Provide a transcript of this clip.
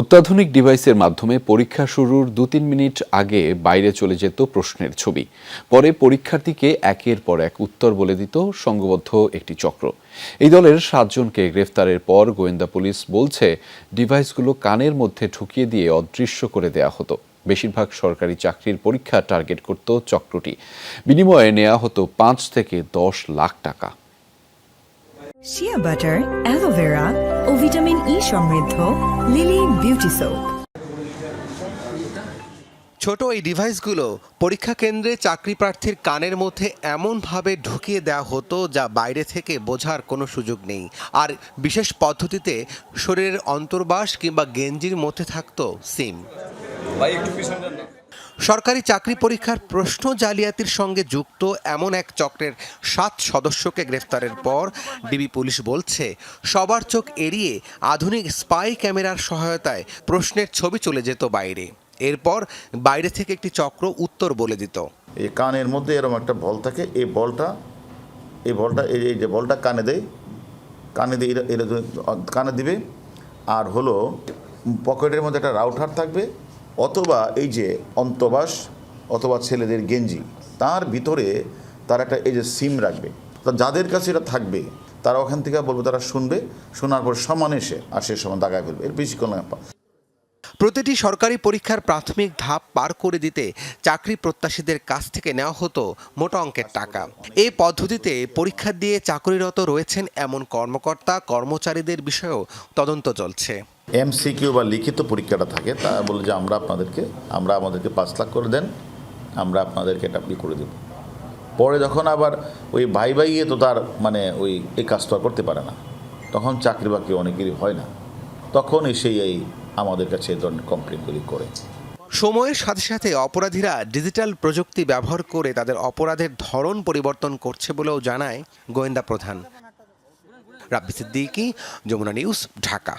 অত্যাধুনিক ডিভাইসের মাধ্যমে পরীক্ষা শুরুর দু তিন মিনিট আগে বাইরে চলে যেত প্রশ্নের ছবি। পরে পরীক্ষার্থীকে একের পর এক উত্তর বলে দিত সংঘবদ্ধ একটি চক্র। এই দলের সাতজনকে গ্রেফতারের পর গোয়েন্দা পুলিশ বলছে, ডিভাইসগুলো কানের মধ্যে ঢুকিয়ে দিয়ে অদৃশ্য করে দেয়া হতো। বেশিরভাগ সরকারি চাকরির পরীক্ষা টার্গেট করত চক্রটি। বিনিময়ে নেওয়া হতো পাঁচ থেকে দশ লাখ টাকা। ও ভিটামিন ই সমৃদ্ধ লিলি বিউটি সোপ। ছোট এই ডিভাইসগুলো পরীক্ষা কেন্দ্রে চাকরি প্রার্থীর কানের মধ্যে এমনভাবে ঢুকিয়ে দেওয়া হতো যা বাইরে থেকে বোঝার কোনো সুযোগ নেই। আর বিশেষ পদ্ধতিতে শরীরের অন্তর্বাস কিংবা গেঞ্জির মধ্যে থাকতো সিম। সরকারি চাকরি পরীক্ষার প্রশ্ন জালিয়াতির সঙ্গে যুক্ত এমন এক চক্রের সাত সদস্যকে গ্রেফতারের পর ডিবি পুলিশ বলছে, সবার চোখ এড়িয়ে আধুনিক স্পাই ক্যামেরার সহায়তায় প্রশ্নের ছবি চলে যেত বাইরে। এরপর বাইরে থেকে একটি চক্র উত্তর বলে দিত। এই কানের মধ্যে এরকম একটা বল থাকে, এই বলটা এই বলটা, এই যে বলটা কানে দেয়, কানে দিয়ে কানে দিবে, আর হলো পকেটের মধ্যে একটা রাউটার থাকবে অথবা এই যে অন্তবাস অথবা ছেলেদের গেঞ্জি, তার ভিতরে তার একটা এই যে সিম রাখবে। তা যাদের কাছে এটা থাকবে, তারা ওখান থেকে বলবে, তারা শুনবে, শোনার পর সমান এসে আর সে সমান দাগায় ফেলবে। এর বেশিক্ষণ লাগে না। প্রতিটি সরকারি পরীক্ষার প্রাথমিক ধাপ পার করে দিতে চাকরি প্রত্যাশীদের কাছ থেকে নেওয়া হতো মোটা অঙ্কের টাকা। এই পদ্ধতিতে পরীক্ষা দিয়ে চাকরিরত রয়েছেন এমন কর্মকর্তা, কর্মচারীদের বিষয়েও তদন্ত চলছে। এমসিকিউ বা লিখিত পরীক্ষাটা থাকে, তা বলে যে আমরা আপনাদেরকে, আমরা আমাদেরকে পাঁচ লাখ করে দেন, আমরা আপনাদেরকে এটা ই করে দেব। পরে যখন আবার ওই ভাই ভাইয়ে তো তার মানে ওই এই কাজটা করতে পারে না, তখন চাকরি বাকরি অনেকেরই হয় না। তখন এসেই এই আমাদের কাছে এই ধরনের কমপ্লেনগুলি করে। সময়ের সাথে সাথে অপরাধীরা ডিজিটাল প্রযুক্তি ব্যবহার করে তাদের অপরাধের ধরন পরিবর্তন করছে বলেও জানায় গোয়েন্দা প্রধান। রাব্বি সিদ্দিকি, যমুনা নিউজ, ঢাকা।